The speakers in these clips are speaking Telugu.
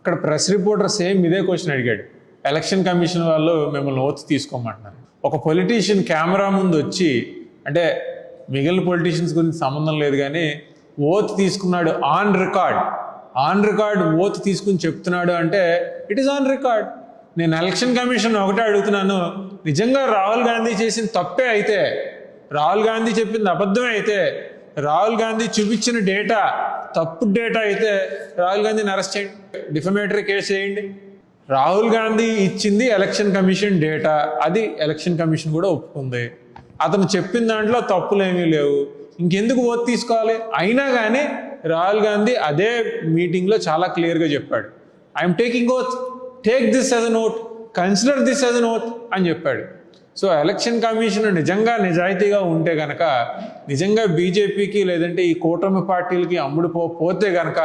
అక్కడ ప్రెస్ రిపోర్టర్ సేమ్ ఇదే క్వశ్చన్ అడిగాడు. ఎలక్షన్ కమిషన్ వాళ్ళు మిమ్మల్ని ఓత్ తీసుకోమంటున్నారు. ఒక పొలిటీషియన్ కెమెరా ముందు వచ్చి అంటే మిగిలిన పొలిటీషియన్స్ గురించి సంబంధం లేదు కానీ ఓత్ తీసుకున్నాడు on record. On record oath తీసుకుని చెప్తున్నాడు అంటే ఇట్ ఈస్ ఆన్ రికార్డ్. నేను ఎలక్షన్ కమిషన్ ఒకటే అడుగుతున్నాను. నిజంగా రాహుల్ గాంధీ చేసిన తప్పే అయితే రాహుల్ గాంధీ చెప్పింది అబద్ధమే అయితే రాహుల్ గాంధీ చూపించిన డేటా తప్పు డేటా అయితే రాహుల్ గాంధీని అరెస్ట్ చేయండి. డిఫమేటరీ కేసు చేయండి. రాహుల్ గాంధీ ఇచ్చింది ఎలక్షన్ కమిషన్ డేటా అది ఎలక్షన్ కమిషన్ కూడా ఒప్పుకుంది. అతను చెప్పిన దాంట్లో తప్పులేమీ లేవు. ఇంకెందుకు ఓట్ తీసుకోవాలి? అయినా కానీ రాహుల్ గాంధీ అదే మీటింగ్లో చాలా క్లియర్గా చెప్పాడు. I'm taking oath. Take this as a note consider this as a note అని చెప్పాడు. సో ఎలక్షన్ కమిషన్ నిజంగా నిజాయితీగా ఉంటే గనక నిజంగా బీజేపీకి లేదంటే ఈ కూటమి పార్టీలకి అమ్ముడు పోతే గనక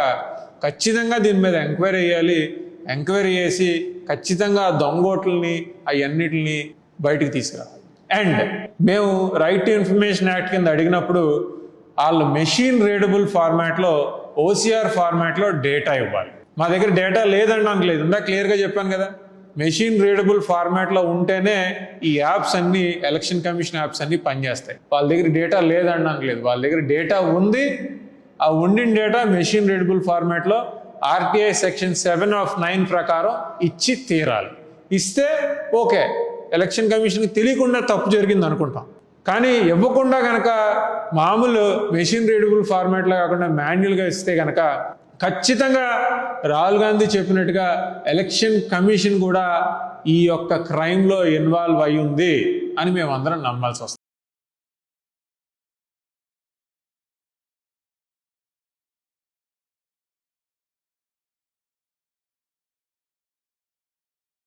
ఖచ్చితంగా దీని మీద ఎంక్వైరీ చేయాలి. ఎంక్వైరీ చేసి ఖచ్చితంగా ఆ దొంగోట్లని అవన్నిటిని బయటికి తీసుకురావాలి. అండ్ మేము రైట్ టు ఇన్ఫర్మేషన్ యాక్ట్ కింద అడిగినప్పుడు వాళ్ళు మెషిన్ రీడబుల్ ఫార్మాట్లో ఓసీఆర్ ఫార్మాట్లో డేటా ఇవ్వాలి. మా దగ్గర డేటా లేదండి లేదు ఇందా క్లియర్గా చెప్పాను కదా. మెషిన్ రీడబుల్ ఫార్మాట్లో ఉంటేనే ఈ యాప్స్ అన్ని ఎలక్షన్ కమిషన్ యాప్స్ అన్ని పనిచేస్తాయి. వాళ్ళ దగ్గర డేటా లేదనడానికి లేదు. వాళ్ళ దగ్గర డేటా ఉంది. ఆ ఉండిన డేటా మెషిన్ రీడబుల్ ఫార్మాట్లో RTI section seven of nine ప్రకారం ఇచ్చి తీరాలి. ఇస్తే ఓకే ఎలక్షన్ కమిషన్కి తెలియకుండా తప్పు జరిగింది అనుకుంటాం. కానీ ఇవ్వకుండా కనుక మామూలు మెషిన్ రీడబుల్ ఫార్మాట్లో కాకుండా మాన్యువల్గా ఇస్తే కనుక ఖచ్చితంగా రాహుల్ గాంధీ చెప్పినట్టుగా ఎలక్షన్ కమిషన్ కూడా ఈ యొక్క క్రైమ్లో ఇన్వాల్వ్ అయి ఉంది అని మేమందరం నమ్మాల్సి వస్తుంది.